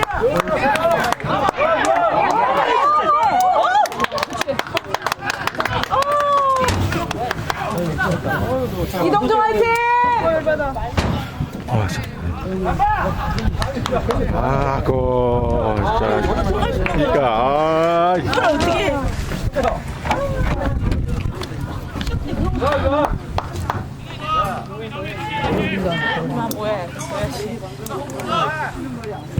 어? 이동종 화이팅! 아, 참. 아, 고, 진짜. 그러니까, 아. 어떻게? 아, 뭐해?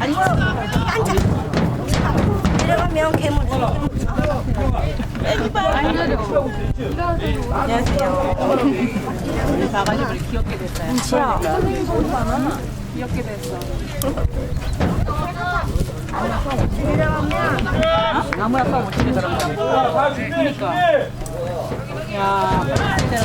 아니, 앉아. 내려가면 괴물. 안녕하세요. 우리 바가지를 귀엽게 됐어요. 귀엽게 됐어. 내려가면 아무나 못 치게 들어가. 그러니까. 야, 이대로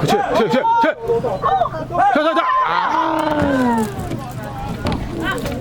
그치, 그치, 그치, 그치. 자, 자,